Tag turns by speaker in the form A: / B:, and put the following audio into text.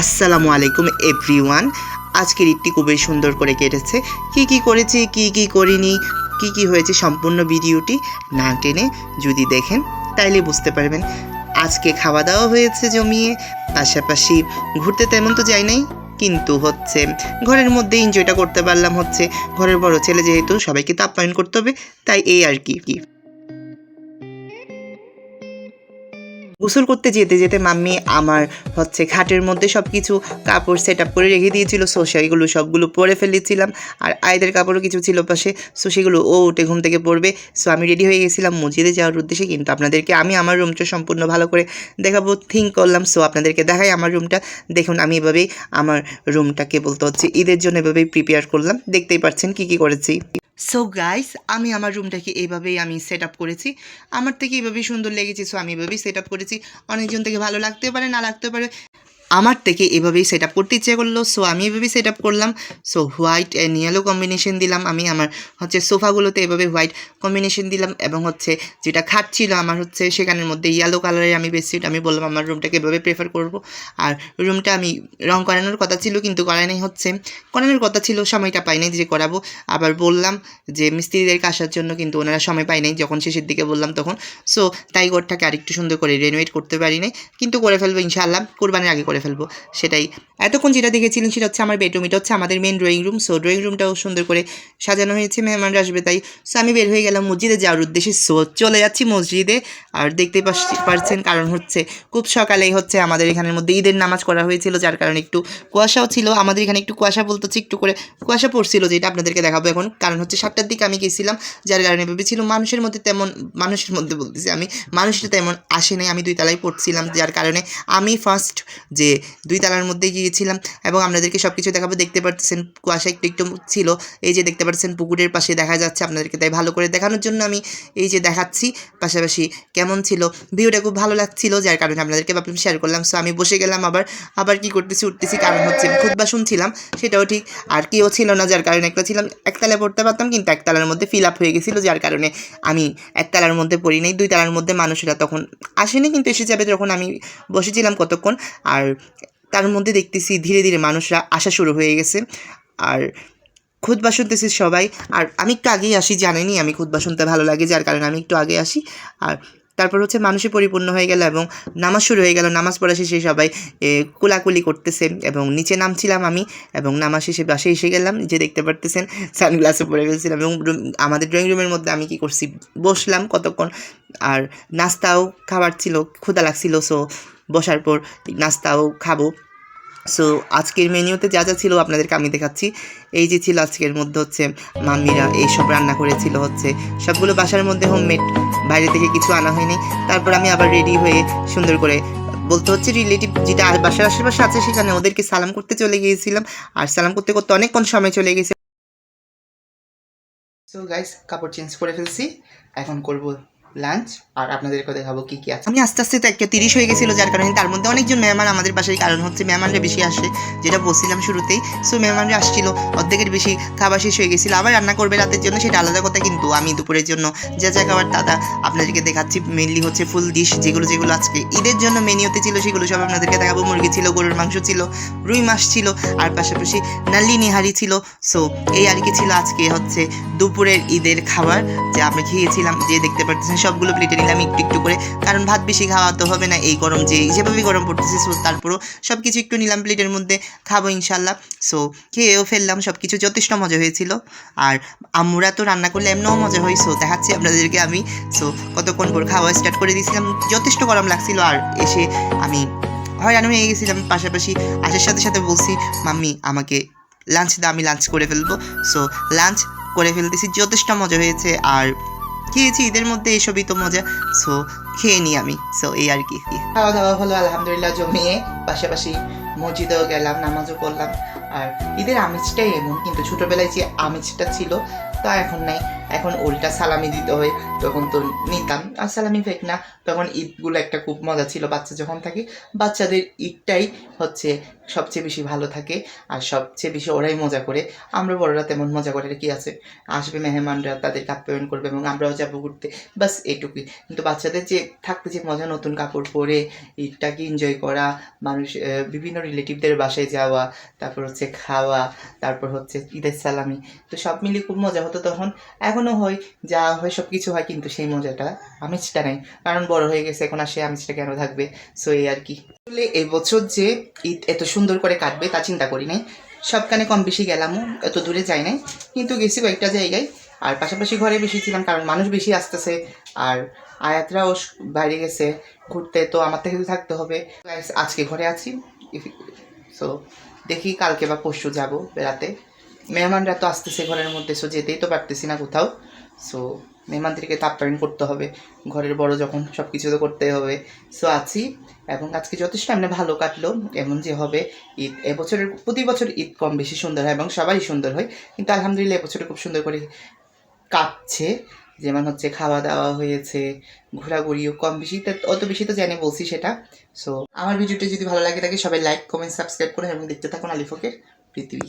A: আসসালামু আলাইকুম, এভরিওয়ান। আজকের ঈদটি খুবই সুন্দর করে কেটেছে। কি কি করেছি, কি কি করিনি, কি কি হয়েছে সম্পূর্ণ ভিডিওটি না টেনে যদি দেখেন, তাইলে বুঝতে পারবেন। আজকে খাওয়া দাওয়া হয়েছে জমিয়ে, পাশাপাশি ঘুরতে তেমন তো যাই নাই, কিন্তু হচ্ছে ঘরের মধ্যে এনজয়টা করতে পারলাম হচ্ছে। ঘরের বড় ছেলে যেহেতু, সবাইকে তো আপ্যায়ন করতে হবে, তাই এই আর কি কি। গোসল করতে যেতে যেতে মাম্মি আমার হচ্ছে খাটের মধ্যে সব কিছু কাপড় সেট আপ করে রেখে দিয়েছিল সো সেগুলো সবগুলো পরে ফেলেছিলাম। আর আয়দের কাপড়ও কিছু ছিল পাশে সো সেগুলো ও উঠে ঘুম থেকে পড়বে। সো আমি রেডি হয়ে গেছিলাম মসজিদে যাওয়ার উদ্দেশ্যে, কিন্তু আপনাদেরকে আমি আমার রুমটা সম্পূর্ণ ভালো করে দেখাবো থিঙ্ক করলাম। সো আপনাদেরকে দেখাই আমার রুমটা দেখুন, আমি এভাবেই আমার রুমটাকে বলতে হচ্ছে ঈদের জন্য এভাবেই প্রিপেয়ার করলাম। দেখতেই পাচ্ছেন কি কি করেছি। সো গাইস আমি আমার রুমটাকে এইভাবেই আমি সেট আপ করেছি। আমার থেকে এইভাবেই সুন্দর লেগেছে সো আমি এভাবেই সেট আপ করেছি। অনেকজন থেকে ভালো লাগতে পারে, না লাগতে পারে আমার থেকে এভাবেই সেট আপ করতে ইচ্ছে করল সো আমি এভাবেই সেট আপ করলাম। So white and yellow combination দিলাম আমি আমার হচ্ছে সোফাগুলোতে এভাবে হোয়াইট কম্বিনেশন দিলাম এবং হচ্ছে যেটা খাট ছিল আমার হচ্ছে সেখানের মধ্যে ইয়েলো কালারের আমি বেডশিট আমি বললাম আমার রুমটাকে এভাবে প্রেফার করব। আর রুমটা আমি রং করানোর কথা ছিল কিন্তু করানোই হচ্ছে। করানোর কথা ছিল, সময়টা পাই নাই যে করাবো। আবার বললাম যে মিস্ত্রিদেরকে আসার জন্য কিন্তু ওনারা সময় পাই নাই যখন শেষের দিকে বললাম তখন। সো তাই ঘরটাকে আরেকটু সুন্দর করে রেনোভেট করতে পারি নাই। কিন্তু করে ফেলব ইনশাআল্লাহ। কোরবানির আগে করে ফেলব, সেটাই। এতক্ষণ যেটা দেখেছিলেন সেটা হচ্ছে আমার বেডরুম এটা হচ্ছে আমাদের main drawing room so drawing রুমটাও সুন্দর করে সাজানো হয়েছে মেহমানরা আসবে তাই। সো আমি বের হয়ে গেলাম মসজিদে যাওয়ার উদ্দেশ্যে সো চলে যাচ্ছি মসজিদে। আর দেখতে পারছেন কারণ হচ্ছে খুব সকালেই হচ্ছে আমাদের এখানের মধ্যে ঈদের নামাজ করা হয়েছিল, যার কারণে একটু কুয়াশাও ছিল। আমাদের এখানে একটু কুয়াশা বলতেছি, একটু করে কুয়াশা পড়ছিল যেটা আপনাদেরকে দেখাবো এখন। কারণ হচ্ছে সাতটার দিকে আমি গেছিলাম, যার কারণে ভেবেছিল মানুষের মধ্যে তেমন, মানুষের মধ্যে বলতেছি আমি, মানুষটা তেমন আসে নাই, আমি দুই তলায় পড়ছিলাম, যার কারণে আমি ফার্স্ট যে দুই তলার মধ্যে গিয়েছিলাম এবং আপনাদেরকে সব কিছু দেখাবো। দেখতে পারতেছেন কুয়াশা একটু একটু ছিল। এই যে দেখতে পাচ্ছেন পুকুরের পাশে দেখা যাচ্ছে আপনাদেরকে তাই ভালো করে দেখানোর জন্য আমি এই যে দেখাচ্ছি। পাশাপাশি কেমন ছিল? ভিউটা খুব ভালো লাগছিল, যার কারণে আপনাদেরকে ভাবলাম শেয়ার করলাম। সো আমি বসে গেলাম আবার। আবার কি করতেছি, উঠতেছি, কারণ হচ্ছে খুদবা শুনছিলাম, সেটাও ঠিক। আর কেউ ছিল না, যার কারণে একটা ছিলাম একতলায় পড়তে পারতাম, কিন্তু একতলার মধ্যে ফিল আপ হয়ে গেছিল, যার কারণে আমি একতলার মধ্যে পড়ি নাই। দুই তলার মধ্যে মানুষেরা তখন আসেনি, কিন্তু এসে যাবে যখন আমি বসেছিলাম কতক্ষণ। আর তার মধ্যে দেখতেছি ধীরে ধীরে মানুষরা আসা শুরু হয়ে গেছে। আর খুদবা শুনতেছি সবাই। আর আমি একটু আগেই আসি জানেনি আমি খুদবা শুনতে ভালো লাগে, যার কারণে আমি একটু আগে আসি। আর তারপর হচ্ছে মানুষে পরিপূর্ণ হয়ে গেল এবং নামাজ শুরু হয়ে গেল, নামাজ পড়া শেষে সবাই কোলাকুলি করতেছে এবং নিচে নামছিলাম আমি এবং নামাজ শেষে বাসে এসে গেলাম। যে দেখতে পারতেছেন, সানগ্লাসে পরে গেছিলাম এবং আমাদের ড্রয়িং রুমের মধ্যে আমি কি করছি, বসলাম কতক্ষণ। আর নাস্তাও খাবার ছিল ক্ষুদা লাগছিল সো বসার পর নাস্তাও খাব। সো আজকের মেনুতে যা যা ছিল আপনাদেরকে আমি দেখাচ্ছি। এই যে ছিল আজকের মধ্যে হচ্ছে মাম্মিরা এইসব রান্না করেছিল হচ্ছে। সবগুলো বাসার মধ্যে হোমমেড বাইরে থেকে কিছু আনা হয়নি। তারপর আমি আবার রেডি হয়ে সুন্দর করে, বলতে হচ্ছে রিলেটিভ যেটা বাসার আশেপাশে আছে সেখানে ওদেরকে সালাম করতে চলে গিয়েছিলাম। আর সালাম করতে করতে অনেকক্ষণ সময় চলে গেছে। সো গাইস কাপড় চেঞ্জ করে ফেলছি। এখন করব লাঞ্চ আর আপনাদেরকে দেখাবো কি কি আছে। আমি আস্তে আস্তে তো একটা তিরিশ হয়ে গেছিল, যার কারণে তার মধ্যে অনেকজন মেহমান আমাদের বাসায় কারণ হচ্ছে মেহমানরা বেশি আসে, যেটা বলছিলাম শুরুতেই। সো মেহমানরা আসছিল, অর্ধেকের বেশি খাবার শেষ হয়ে গেছিল, আবার রান্না করবে রাতের জন্য, সেটা আলাদা কথা, কিন্তু আমি দুপুরের জন্য যা যা খাবার দাদা আপনাদেরকে দেখাচ্ছি মেনলি হচ্ছে ফুল ডিশ যেগুলো যেগুলো আজকে ঈদের জন্য মেনিওতে ছিল, সেগুলো সব আপনাদেরকে দেখাবো। মুরগি ছিল, গরুর মাংস ছিল, রুই মাছ ছিল, আর পাশাপাশি নাল্লি নিহারি ছিল। সো এই আর কি ছিল আজকে হচ্ছে দুপুরের ঈদের খাবার, যে আমরা খেয়েছিলাম, যে দেখতে পারতেছেন সবগুলো প্লেটে নিলাম একটু একটু করে, কারণ ভাত বেশি খাওয়া তো হবে না, এই গরম যে যেভাবে গরম পড়তেছে সো তারপরও সব কিছু একটু নিলাম প্লেটের মধ্যে, খাব ইনশাল্লাহ সো খেয়েও ফেললাম সব কিছু যথেষ্ট মজা হয়েছিল। আর আম্মুরা তো রান্না করলে এমনও মজা হয় সো দেখাচ্ছি আপনাদেরকে আমি। সো কতক্ষণ পর খাওয়া স্টার্ট করে দিয়েছিলাম, যথেষ্ট গরম লাগছিল, আর এসে আমি হয়রান হয়ে গেছিলাম। পাশাপাশি আসার সাথে সাথে বলছি, মাম্মি, আমাকে লাঞ্চ দাও, আমি লাঞ্চ করে ফেলব। সো লাঞ্চ করে ফেলতেছি, যথেষ্ট মজা হয়েছে, আর খেয়েছি ঈদের মধ্যে এসবই তো মজা। সো খেয়ে নি আমি। সো এই আর কি। খাওয়া দাওয়া হলো, আলহামদুলিল্লাহ, জমিয়ে পাশাপাশি মসজিদেও গেলাম, নামাজও করলাম আর ঈদের আমেজটাই এমন, কিন্তু ছোটোবেলায় যে আমেজটা ছিল, তা এখন নাই। এখন উল্টা সালামি দিতে হয়। তখন তো নিতাম। আর সালামি ফেক না। তখন ঈদগুলো একটা খুব মজা ছিল। বাচ্চা যখন থাকে, বাচ্চাদের ঈদটাই হচ্ছে সবচেয়ে বেশি ভালো থাকে। আর সবচেয়ে বেশি ওরাই মজা করে। আমরা বড়রা তেমন মজা করে কি আছে? আসবে মেহমানরা তাদেরকে আপ্যায়ন করবে এবং আমরাও যাব ঘুরতে। বাস এটুকুই। কিন্তু বাচ্চাদের যে থাকতে যে মজা, নতুন কাপড় পরে, ঈদটাকে এনজয় করা, মানুষ বিভিন্ন রিলেটিভদের বাসায় যাওয়া, তারপর হচ্ছে খাওয়া, তারপর হচ্ছে ঈদের সালামি। তো সব মিলিয়ে খুব মজা হতো তখন। এখনও হয় যা হয় সব কিছু হয়, কিন্তু সেই মজাটা আমেজটা নেই। কারণ বড় হয়ে গেছে, এখন আর সেই আমেজটা কেন থাকবে? সো এই আর কি। আসলে এবছর যে ঈদ এত সুন্দর করে কাটবে, তা চিন্তা করি নাই। সবখানে কম বেশি গেলামও এত দূরে যাই নাই। কিন্তু গেছি কয়েকটা জায়গায়। আর পাশাপাশি ঘরে বেশি ছিলাম, কারণ মানুষ বেশি আসতেছে। আর আয়াতরাও বাইরে গেছে। ঘুরতে তো আমার থেকে থাকতে হবে। আজকে ঘরে আছি। সো দেখি কালকে বা পরশু যাব বেড়াতে। মেহমানরা তো আসতেছে ঘরের মধ্যে সো যেতেই তো পারতেছি না কোথাও। সো মেহমানদেরকে তো আপ্যায়ন করতে হবে। ঘরের বড় যখন সব কিছু তো করতে হবে। সো আছি এবং আজকে যথেষ্ট এমনি ভালো কাটলো, এমন যে হবে ঈদ। এবছরের, প্রতি বছর ঈদ কম বেশি সুন্দর হয় এবং সবাই সুন্দর হয়। কিন্তু আলহামদুলিল্লাহ এবছরে খুব সুন্দর করে কাটছে। যেমন হচ্ছে খাওয়া দাওয়া হয়েছে, ঘোরাঘুরিও কম বেশি। অত বেশি তো জানে বলছি সেটা। সো আমার ভিডিওটা যদি ভালো লাগে থাকে, সবাই লাইক কমেন্ট সাবস্ক্রাইব করুন এবং দেখতে থাকুন আলিফকের পৃথিবী।